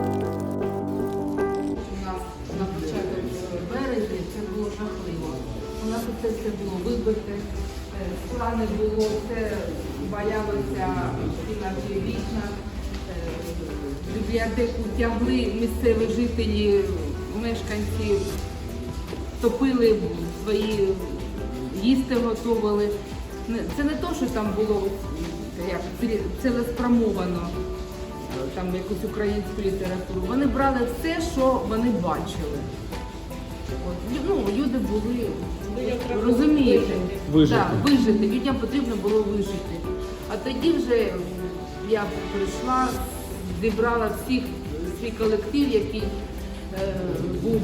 У нас на початку березня це було жахливо. У нас це все було вибите, плани було, все боялися всі вічна. Бібліотеку тягли місцеві жителі, мешканці, топили свої, їсти готували. Це не те, що там було як цілеспрямовано там якусь українську літературу. Вони брали все, що вони бачили. От, ну, люди були, розумієте, Вижити. Да, вижити. Людям потрібно було вижити. А тоді вже я прийшла, зібрала всіх свій колектив, який е, був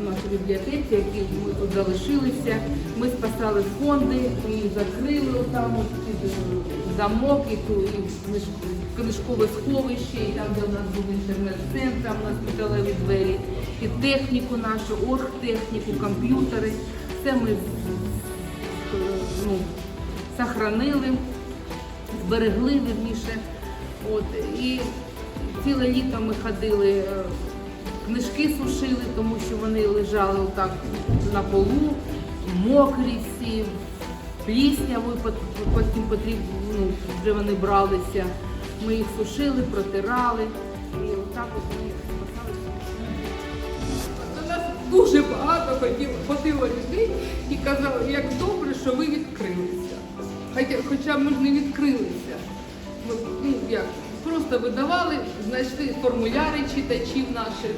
у нашій бібліотеці, які ми тут залишилися. Ми спасали фонди, і закрили там е, замок, і, ту, книжкове сховище, і там, де у нас був інтернет-центр, там у нас металеві двері, і техніку нашу, оргтехніку, комп'ютери. Все ми ну, сохранили, зберегли вірніше. От, і ціле літо ми ходили, е, книжки сушили, тому що вони лежали отак на полу, мокрі всі, пліснявою, пот- потім потрібно, ну, вже вони бралися. Ми їх сушили, протирали. І отак от ми їх спасали. До нас дуже багато ходило, людей і казали, як добре, що ви відкрилися. Хоча, ми ж не відкрилися. Ми, ну, як, просто видавали, знайшли формуляри читачів наших.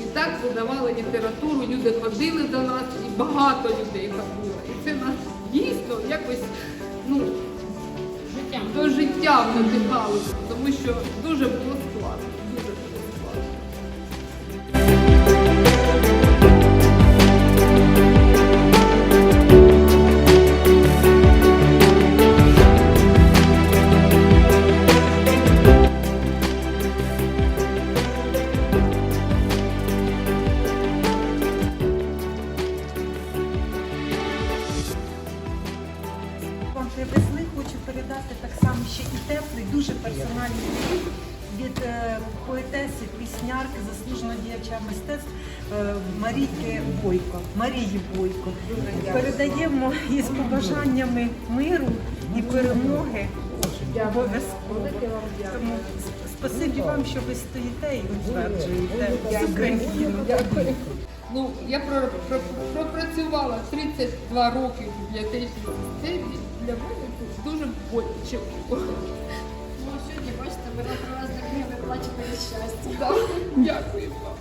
І так видавали літературу, люди ходили до нас, і багато людей ходило. І це нас дійсно якось ну, до життя надихало, тому що дуже було передати так само ще і теплий, дуже персональний привіт від е, поетеси, піснярки, заслуженого діяча мистецтв е, Марійки Бойко, Марії Бойко. Передаємо із побажаннями миру і перемоги. Обов'язково. Спасибі вам, що ви стоїте і утверджуєте Україну. Ну, я про, про, пропрацювала 32 роки в бібліотечній системі. Для мене боляче було. Ну, сьогодні, бачите, ви привезли книги, ви плачете від щастя. Дякую вам.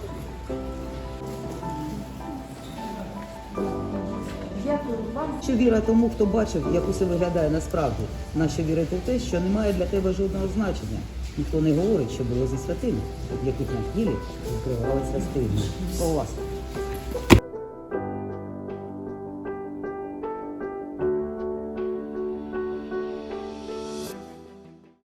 Дякую вам. Що віра тому, хто бачив, як усе виглядає насправді, нащо вірити в те, що немає для тебе жодного значення. Ніхто не говорить, що було зі святими, від яких на тілі відкривалися стигми. Про вас.